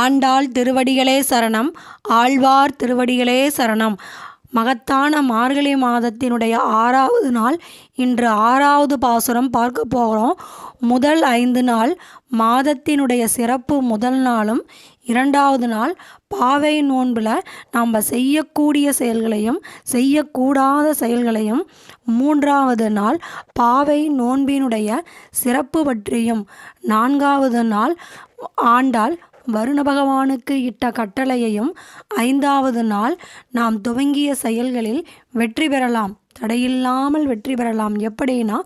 ஆண்டாள் திருவடிகளே சரணம் ஆழ்வார் திருவடிகளே சரணம். மகத்தான மார்கழி மாதத்தினுடைய ஆறாவது நாள் இன்று ஆறாவது பாசுரம் பார்க்க போகிறோம். முதல் ஐந்து நாள் மாதத்தினுடைய சிறப்பு முதல் நாளும் இரண்டாவது நாள் பாவை நோன்பில் நாம் செய்யக்கூடிய செயல்களையும் செய்யக்கூடாத செயல்களையும் மூன்றாவது நாள் பாவை நோன்பினுடைய சிறப்பு பற்றியும் நான்காவது நாள் ஆண்டாள் வருண பகவானுக்கு இட்ட கட்டளையையும் ஐந்தாவது நாள் நாம் துவங்கிய செயல்களில் வெற்றி பெறலாம். தடையில்லாமல் வெற்றி பெறலாம். எப்படின்னா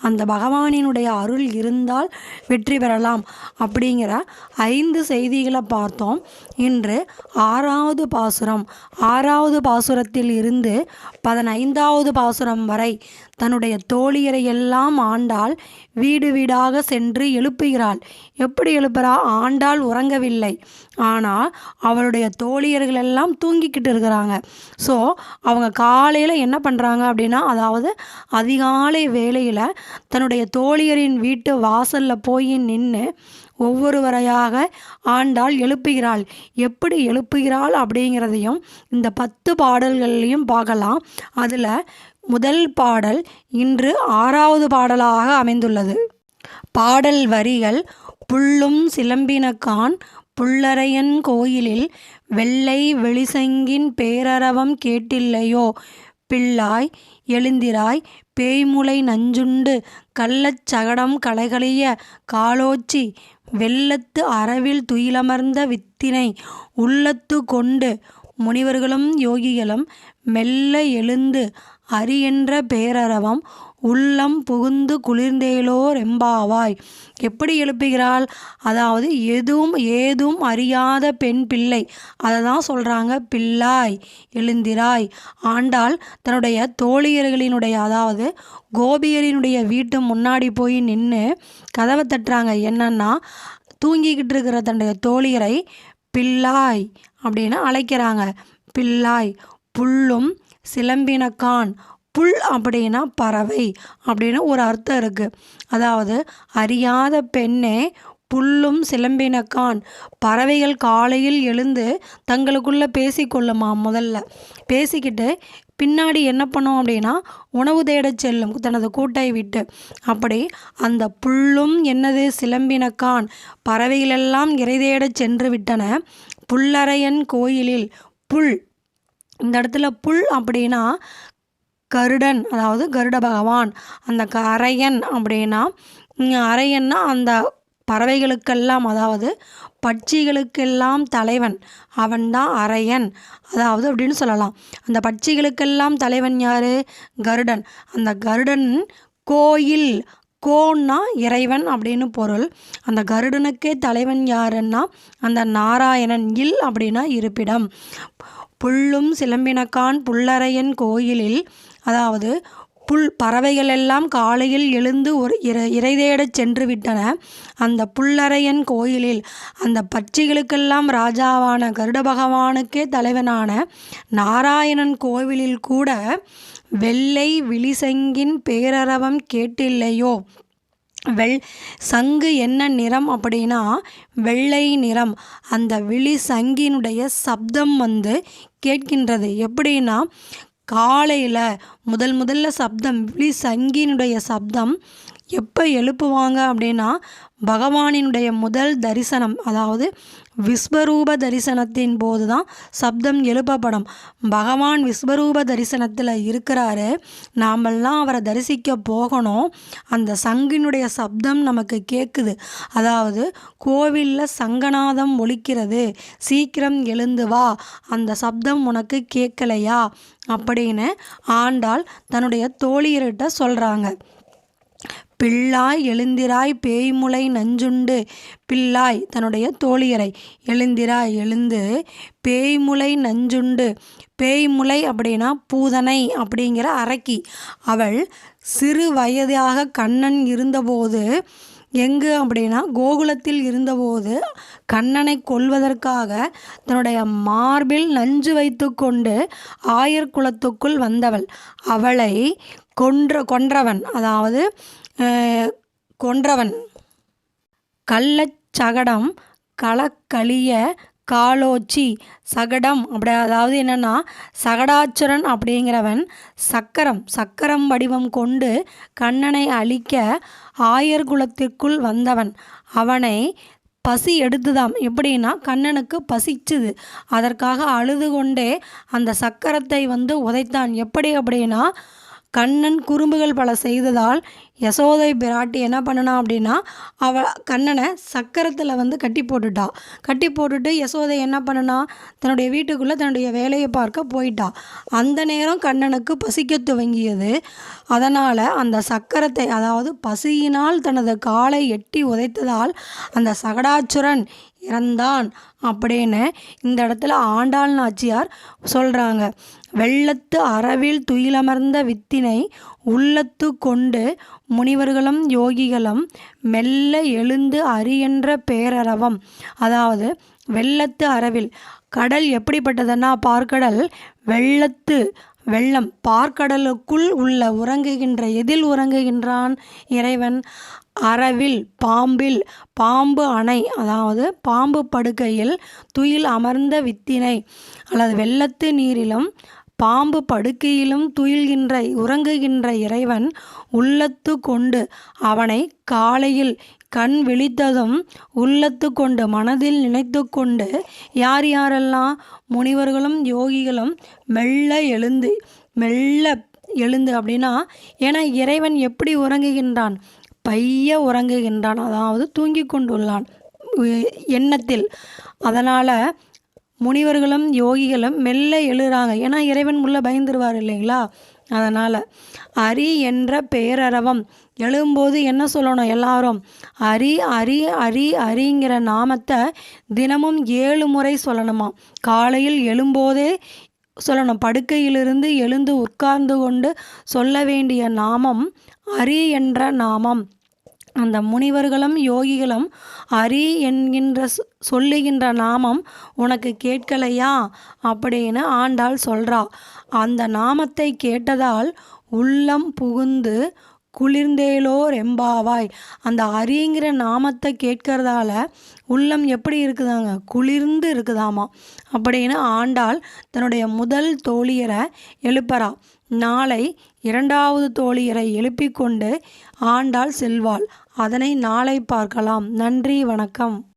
அந்த பகவானினுடைய அருள் இருந்தால் வெற்றி பெறலாம் அப்படிங்கிற ஐந்து செய்திகளை பார்த்தோம். இன்று ஆறாவது பாசுரம். ஆறாவது பாசுரத்தில் இருந்து பதினைந்தாவது பாசுரம் வரை தன்னுடைய தோழியரை எல்லாம் ஆண்டாள் வீடு வீடாக சென்று எழுப்புகிறாள். எப்படி எழுப்புறா? ஆண்டாள் உறங்கவில்லை. ஆனால் அவளுடைய தோழியர்கள் எல்லாம் தூங்கிக்கிட்டு இருக்கிறாங்க. ஸோ அவங்க காலையில் என்ன பண்ணுறாங்க அப்படின்னா அதாவது அதிகாலை வேளையில் தன்னுடைய தோழியரின் வீட்டு வாசலில் போய் நின்று ஒவ்வொருவரையாக ஆண்டாள் எழுப்புகிறாள். எப்படி எழுப்புகிறாள் அப்படிங்கிறதையும் இந்த பத்து பாடல்கள்லையும் பார்க்கலாம். அதில் முதல் பாடல் இன்று ஆறாவது பாடலாக அமைந்துள்ளது. பாடல் வரிகள் புல்லும் சிலம்பினக்கான் புல்லரையன் கோயிலில் வெள்ளை வெளிசங்கின் பேரரவம் கேட்டில்லையோ? பிள்ளாய் எழுந்திராய் பேய்முலை நஞ்சுண்டு கள்ளச் சகடம் களைகளைய காலோச்சி வெள்ளத்து அறவில் துயிலமர்ந்த வித்தினை உள்ளத்து கொண்டு முனிவர்களும் யோகிகளும் மெல்ல எழுந்து அரியென்ற பேரரவம் உள்ளம் புகுந்து குளிர்ந்தேலோ ரெம்பாவாய் எப்படி எழுப்புகிறாள்? அதாவது எதுவும் ஏதும் அறியாத பெண் பிள்ளை. அதை தான் சொல்கிறாங்க பிள்ளாய் எழுந்திராய். ஆண்டாள் தன்னுடைய தோழியர்களினுடைய அதாவது கோபியரினுடைய வீட்டு முன்னாடி போய் நின்று கதவை தட்டுறாங்க. என்னன்னா தூங்கிக்கிட்டு இருக்கிற தன்னுடைய தோழியரை பிள்ளாய் அப்படின்னு அழைக்கிறாங்க. பிள்ளாய் புல்லும் சிலம்பினக்கான் புல் அப்படின்னா பறவை அப்படின்னு ஒரு அர்த்தம் இருக்குது அதாவது அறியாத பெண்ணே புல்லும் சிலம்பினக்கான் பறவைகள் காலையில் எழுந்து தங்களுக்குள்ளே பேசிக்கொள்ளுமா முதல்ல? பேசிக்கிட்டு பின்னாடி என்ன பண்ணும் அப்படின்னா உணவு தேடச் செல்லும் தனது கூட்டை விட்டு. அப்படி அந்த புல்லும் என்னது? சிலம்பினக்கான் பறவைகளெல்லாம் இறை தேடச் சென்று விட்டன. புல்லறையன் கோயிலில் புல் இந்த இடத்துல புல் அப்படின்னா கருடன் அதாவது கருட பகவான். அந்த க அரையன் அப்படின்னா அரையன்னா அந்த பறவைகளுக்கெல்லாம் அதாவது பட்சிகளுக்கெல்லாம் தலைவன். அவன்தான் அரையன். அதாவது அப்படின்னு சொல்லலாம். அந்த பட்சிகளுக்கெல்லாம் தலைவன் யார்? கருடன். அந்த கருடன் கோயில் கோன்னா இறைவன் அப்படின்னு பொருள். அந்த கருடனுக்கே தலைவன் யாருன்னா அந்த நாராயணன் இல் அப்படின்னா இருப்பிடம். புல்லும் சிலம்பினக்கான் புல்லறையன் கோயிலில் அதாவது புல் பறவைகள் எல்லாம் காலையில் எழுந்து ஒரு இறை இறை தேடச் சென்று விட்டன. அந்த புல்லறையன் கோயிலில் அந்த பட்சிகளுக்கெல்லாம் ராஜாவான கருட பகவானுக்கே தலைவனான நாராயணன் கோவிலில் கூட வெள்ளை விழிசங்கின் பேரரவம் கேட்டில்லையோ? வெள் சங்கு என்ன நிறம் அப்படின்னா வெள்ளை நிறம். அந்த விழி சங்கினுடைய சப்தம் வந்து கேட்கின்றது. எப்படின்னா காலையில் முதல் முதல்ல சப்தம் விழி சங்கினுடைய சப்தம் எப்போ எழுப்புவாங்க அப்படின்னா பகவானினுடைய முதல் தரிசனம் அதாவது விஸ்வரூப தரிசனத்தின் போது தான் சப்தம் எழுப்பப்படும். பகவான் விஸ்வரூப தரிசனத்தில் இருக்கிறாரு. நாமெல்லாம் அவரை தரிசிக்க போகணும். அந்த சங்கினுடைய சப்தம் நமக்கு கேட்குது அதாவது கோவிலில் சங்கநாதம் ஒழிக்கிறது சீக்கிரம் எழுந்து வா. அந்த சப்தம் உனக்கு கேட்கலையா அப்படின்னு ஆண்டாள் தன்னுடைய தோழியர்கிட்ட சொல்கிறாங்க பிள்ளாய் எழுந்திராய் பேய்முலை நஞ்சுண்டு. பிள்ளாய் தன்னுடைய தோழியரை எழுந்திராய் எழுந்து பேய்முலை நஞ்சுண்டு. பேய்முலை அப்படின்னா பூதனை அப்படிங்கிற அரக்கி அவள் சிறு வயதாக கண்ணன் இருந்தபோது எங்கு அப்படின்னா கோகுலத்தில் இருந்தபோது கண்ணனை கொல்வதற்காக தன்னுடைய மார்பில் நஞ்சு வைத்து கொண்டு ஆயர் குலத்துக்குள் வந்தவள். அவளை கொன்ற கொன்றவன். அதாவது கொன்றவன். கள்ளச் சகடம் களக்களிய காலோச்சி சகடம் அப்படி அதாவது என்னென்னா சகடாச்சுரன் அப்படிங்கிறவன் சக்கரம் சக்கரம் வடிவம் கொண்டு கண்ணனை அழிக்க ஆயர் குலத்திற்குள் வந்தவன். அவனை பசி எடுத்துதாம் எப்படின்னா கண்ணனுக்கு பசிச்சுது. அதற்காக அழுது கொண்டே அந்த சக்கரத்தை வந்து உதைத்தான். எப்படி அப்படின்னா கண்ணன் குறும்புகள் பல செய்ததால் யசோதை பிராட்டி என்ன பண்ணனா அப்படின்னா அவ கண்ணனை சக்கரத்தில் வந்து கட்டி போட்டுட்டா. கட்டி போட்டுட்டு யசோதை என்ன பண்ணனா தன்னுடைய வீட்டுக்குள்ளே தன்னுடைய வேலையை பார்க்க போயிட்டா. அந்த நேரம் கண்ணனுக்கு பசிக்க துவங்கியது. அதனால் அந்த சக்கரத்தை அதாவது பசியினால் தனது காலை எட்டி உதைத்ததால் அந்த சகடாச்சுரன் இறந்தான் அப்படின்னு இந்த இடத்துல ஆண்டாள் நாச்சியார் சொல்கிறாங்க வெள்ளத்து அறவில் துயிலமர்ந்த வித்தினை உள்ளத்து கொண்டு முனிவர்களும் யோகிகளும் மெல்ல எழுந்து அரியன்ற பேரறவம் அதாவது வெள்ளத்து அறவில் கடல் எப்படிப்பட்டதுன்னா பார்க்கடல் வெள்ளத்து வெள்ளம். பார்க்கடலுக்குள் உள்ள உறங்குகின்ற எதில் உறங்குகின்றான் இறைவன்? அறவில் பாம்பில் பாம்பு அணை அதாவது பாம்பு படுக்கையில் துயில் அமர்ந்த வித்தினை அல்லது வெள்ளத்து நீரிலும் பாம்பு படுக்கையிலும் துயில்கின்ற உறங்குகின்ற இறைவன் உள்ளத்து கொண்டு அவனை காலையில் கண் விழித்ததும் உள்ளத்து கொண்டு மனதில் நினைத்து கொண்டு யார் யாரெல்லாம் முனிவர்களும் யோகிகளும் மெல்ல எழுந்து மெல்ல எழுந்து அப்படின்னா ஏன்னா இறைவன் எப்படி உறங்குகின்றான்? பைய உறங்குகின்றான். அதாவது தூங்கி கொண்டுள்ளான். எண்ணத்தில். அதனால் முனிவர்களும் யோகிகளும் மெல்ல எழுறாங்க. ஏன்னா இறைவன் உள்ள பயந்துருவார் இல்லைங்களா? அதனால் அரி என்ற பேரரவம். எழும்போது என்ன சொல்லணும் எல்லாரும்? அரி அரி அரி அரிங்கிற நாமத்தை தினமும் ஏழு முறை சொல்லணுமா? காலையில் எழும்போதே சொல்லணும். படுக்கையிலிருந்து எழுந்து உட்கார்ந்து கொண்டு சொல்ல வேண்டிய நாமம் அரி என்ற நாமம். அந்த முனிவர்களும் யோகிகளும் அரி என்கின்ற சொல்லுகின்ற நாமம் உனக்கு கேட்கலையா? அப்படின்னு ஆண்டாள் சொல்கிறா அந்த நாமத்தை கேட்டதால் உள்ளம் புகுந்து குளிர்ந்தேலோ ரெம்பாவாய் அந்த அரிங்கிற நாமத்தை கேட்கறதால உள்ளம் எப்படி இருக்குதாங்க? குளிர்ந்து இருக்குதாமா? அப்படின்னு ஆண்டாள் தன்னுடைய முதல் தோழியரை எழுப்பறா. நாளை இரண்டாவது தோழியரை எழுப்பிக்கொண்டு ஆண்டாள் செல்வாள். அதனை நாளை பார்க்கலாம். நன்றி வணக்கம்.